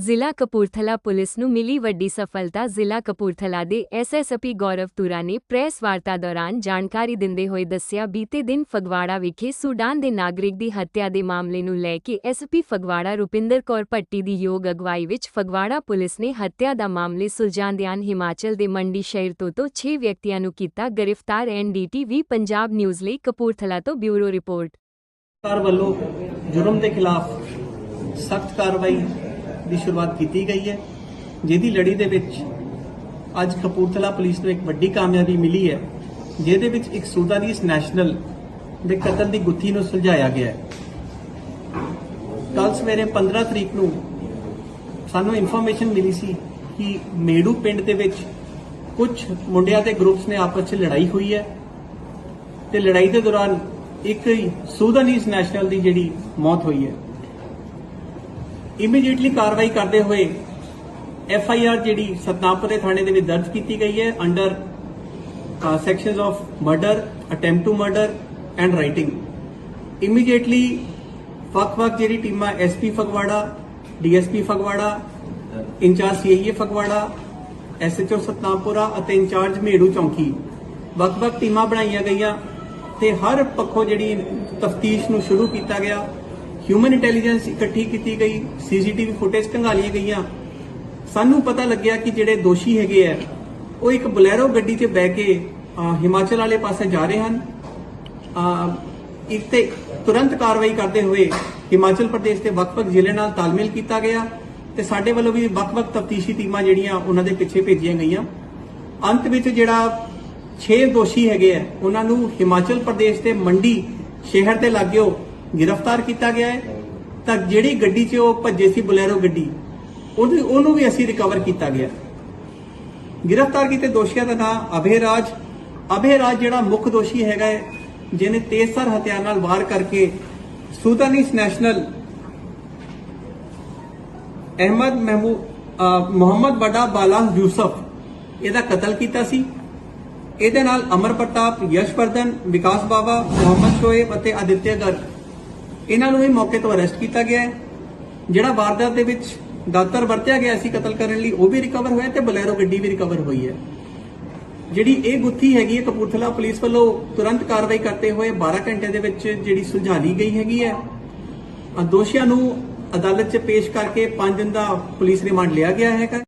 ਜ਼ਿਲ੍ਹਾ ਕਪੂਰਥਲਾ ਪੁਲਿਸ ਨੂੰ ਮਿਲੀ ਵੱਡੀ ਸਫਲਤਾ। ਜ਼ਿਲ੍ਹਾ ਕਪੂਰਥਲਾ ਦੇ ਐਸਐਸਪੀ ਗੌਰਵ ਤੁਰਾ ਨੇ ਪ੍ਰੈਸ ਵਾਰਤਾ ਦੌਰਾਨ ਜਾਣਕਾਰੀ ਦਿੰਦੇ ਹੋਏ ਦੱਸਿਆ, ਬੀਤੇ ਦਿਨ ਫਗਵਾੜਾ ਵਿਖੇ ਸੂਡਾਨ ਦੇ ਨਾਗਰਿਕ ਦੀ ਹੱਤਿਆ ਦੇ ਮਾਮਲੇ ਨੂੰ ਲੈ ਕੇ ਐਸਪੀ ਫਗਵਾੜਾ ਰੁਪਿੰਦਰ ਕੌਰ ਭੱਟੀ ਦੀ ਯੋਗ ਅਗਵਾਈ ਵਿੱਚ ਫਗਵਾੜਾ ਪੁਲਿਸ ਨੇ ਹੱਤਿਆ ਦਾ ਮਾਮਲੇ ਸੁਲਝਾਉਂਦਿਆਂ ਹਿਮਾਚਲ ਦੇ ਮੰਡੀ ਸ਼ਹਿਰ ਤੋਂ ਤੋਂ 6 ਵਿਅਕਤੀਆਂ ਨੂੰ ਕੀਤਾ ਗ੍ਰਿਫਤਾਰ। ਐਨਡੀਟੀਵੀ ਪੰਜਾਬ ਨਿਊਜ਼ ਲਈ ਕਪੂਰਥਲਾ ਤੋਂ ਬਿਊਰੋ ਰਿਪੋਰਟ। ਸਰਕਾਰ ਵੱਲੋਂ ਜੁਰਮ ਦੇ ਖਿਲਾਫ ਸਖਤ ਕਾਰਵਾਈ ਦੀ ਸ਼ੁਰੂਆਤ ਕੀਤੀ ਗਈ ਹੈ। ਜਿਹਦੀ ਲੜੀ ਦੇ ਵਿੱਚ ਅੱਜ ਕਪੂਰਥਲਾ ਪੁਲਿਸ ਨੂੰ ਇੱਕ ਵੱਡੀ ਕਾਮਯਾਬੀ ਮਿਲੀ ਹੈ, ਜਿਹਦੇ ਵਿੱਚ ਇੱਕ ਸੂਦਾਨੀਸ ਨੈਸ਼ਨਲ ਦੇ ਕਤਲ ਦੀ ਗੁੱਥੀ ਨੂੰ ਸੁਲਝਾਇਆ ਗਿਆ ਹੈ। ਕੱਲ ਸਵੇਰੇ 15 ਤਰੀਕ ਨੂੰ ਸਾਨੂੰ ਇਨਫੋਰਮੇਸ਼ਨ ਮਿਲੀ ਸੀ ਕਿ ਮੇੜੂ ਪਿੰਡ ਦੇ ਵਿੱਚ ਕੁਝ ਮੁੰਡਿਆਂ ਦੇ ਗਰੁੱਪਸ ਨੇ ਆਪਸ ਵਿੱਚ ਲੜਾਈ ਹੋਈ ਹੈ ਤੇ ਲੜਾਈ ਦੇ ਦੌਰਾਨ ਇੱਕ ਸੂਦਾਨੀਸ ਨੈਸ਼ਨਲ ਦੀ ਜਿਹੜੀ ਮੌਤ ਹੋਈ ਹੈ। ਇਮੀਡੀਏਟਲੀ ਕਾਰਵਾਈ ਕਰਦੇ ਹੋਏ ਐਫ ਆਈ ਆਰ ਜਿਹੜੀ ਸਤਨਾਮਪੁਰੇ ਥਾਣੇ ਦੇ ਵਿੱਚ ਦਰਜ ਕੀਤੀ ਗਈ ਹੈ under sections of murder attempt to murder and writing immediately ਵੱਖ-ਵੱਖ ਜਿਹੜੀ ਟੀਮਾਂ SP Phagwara DSP Phagwara, incharge CIA Phagwara SHO Satnampura ਅਤੇ ਇੰਚਾਰਜ ਮੇੜੂ ਚੌਂਕੀ ਵੱਖ-ਵੱਖ ਟੀਮਾਂ ਬਣਾਈਆਂ ਗਈਆਂ ਤੇ ਹਰ ਪੱਖੋਂ ਜਿਹੜੀ ਤਫਤੀਸ਼ ਨੂੰ ਸ਼ੁਰੂ ਕੀਤਾ ਗਿਆ। ਹਿਊਮਨ ਇੰਟੈਲੀਜੈਂਸ ਇਕੱਠੀ ਕੀਤੀ ਗਈ ਸੀਸੀਟੀਵੀ ਫੁਟੇਜ ਕੰਗਾਲੀਆਂ ਗਈਆਂ। ਸਾਨੂੰ ਪਤਾ ਲੱਗਿਆ ਕਿ ਜਿਹੜੇ ਦੋਸ਼ੀ ਹੈਗੇ ਆ ਉਹ ਇੱਕ ਬਲੈਰੋ ਗੱਡੀ 'ਚ ਬਹਿ ਕੇ ਹਿਮਾਚਲ ਵਾਲੇ ਪਾਸੇ ਜਾ ਰਹੇ ਹਨ। ਅਹ, ਇਸ ਤੇ ਤੁਰੰਤ ਕਾਰਵਾਈ ਕਰਦੇ ਹੋਏ ਹਿਮਾਚਲ ਪ੍ਰਦੇਸ਼ ਦੇ ਵੱਖ-ਵੱਖ ਜ਼ਿਲ੍ਹੇ ਨਾਲ ਤਾਲਮੇਲ ਕੀਤਾ ਗਿਆ ਤੇ ਸਾਡੇ ਵੱਲੋਂ ਵੀ ਵੱਖ-ਵੱਖ ਤਫਤੀਸ਼ੀ ਟੀਮਾਂ ਜਿਹੜੀਆਂ ਉਹਨਾਂ ਦੇ ਪਿੱਛੇ ਭੇਜੀਆਂ ਗਈਆਂ। ਅੰਤ ਵਿੱਚ ਜਿਹੜਾ 6 ਦੋਸ਼ੀ ਹੈਗੇ ਆ ਉਹਨਾਂ ਨੂੰ ਹਿਮਾਚਲ ਪ੍ਰਦੇਸ਼ ਦੇ ਮੰਡੀ ਸ਼ਹਿਰ ਦੇ ਲਾਗਿਓ ਗ੍ਰਿਫਤਾਰ ਕੀਤਾ ਗਿਆ ਹੈ, ਤਾਂ ਜਿਹੜੀ ਗੱਡੀ 'ਚ ਉਹ ਭੱਜੇ ਸੀ ਬੁਲੈਰੋ ਗੱਡੀ ਉਹਨੂੰ ਉਹਨੂੰ ਵੀ ਅਸੀਂ ਰਿਕਵਰ ਕੀਤਾ ਗਿਆ। ਗ੍ਰਿਫਤਾਰ ਕੀਤੇ ਦੋਸ਼ੀਆਂ ਦਾ ਨਾਮ ਅਭੇ ਰਾਜ। ਅਭੇ ਰਾਜ ਜਿਹੜਾ ਮੁੱਖ ਦੋਸ਼ੀ ਹੈਗਾ ਹੈ, ਜਿਹਨੇ ਤੇਜ਼ਧਾਰ ਹਥਿਆਰ ਨਾਲ ਵਾਰ ਕਰਕੇ ਸੂਦਾਨੀਸ ਨੈਸ਼ਨਲ ਅਹਿਮਦ ਮਹਿਮੂ ਮੁਹੰਮਦ ਵੱਡਾ ਬਾਲਾ ਯੂਸਫ, ਇਹਦਾ ਕਤਲ ਕੀਤਾ ਸੀ। ਇਹਦੇ ਨਾਲ ਅਮਰ ਪ੍ਰਤਾਪ, ਯਸ਼ਵਰਧਨ, ਵਿਕਾਸ ਬਾਵਾ, ਮੁਹੰਮਦ ਸ਼ੋਏਬ ਅਤੇ ਆਦਿਤਿਆ ਗਰ ਇਹਨਾਂ ਨੂੰ ਵੀ ਮੌਕੇ ਤੋਂ ਅਰੈਸਟ ਕੀਤਾ ਗਿਆ ਹੈ। ਜਿਹੜਾ ਵਾਰਦਾਤ ਦੇ ਵਿੱਚ ਦਾਤਰ ਵਰਤਿਆ ਗਿਆ ਸੀ ਕਤਲ ਕਰਨ ਲਈ, ਉਹ ਵੀ ਰਿਕਵਰ ਹੋਇਆ ਤੇ ਬਲੈਰੋ ਗੱਡੀ ਵੀ ਰਿਕਵਰ ਹੋਈ ਹੈ। ਜਿਹੜੀ ਇਹ ਗੁੱਥੀ ਹੈਗੀ ਹੈ ਕਪੂਰਥਲਾ ਪੁਲਿਸ ਵੱਲੋਂ ਤੁਰੰਤ ਕਾਰਵਾਈ ਕਰਦੇ ਹੋਏ 12 ਘੰਟੇ ਦੇ ਵਿੱਚ ਜਿਹੜੀ ਸੁਲਝਾ ਲਈ ਗਈ ਹੈਗੀ ਹੈ। ਦੋਸ਼ੀਆਂ ਨੂੰ ਅਦਾਲਤ 'ਚ ਪੇਸ਼ ਕਰਕੇ 5 ਦਿਨ ਦਾ ਪੁਲਿਸ ਰਿਮਾਂਡ ਲਿਆ ਗਿਆ ਹੈਗਾ।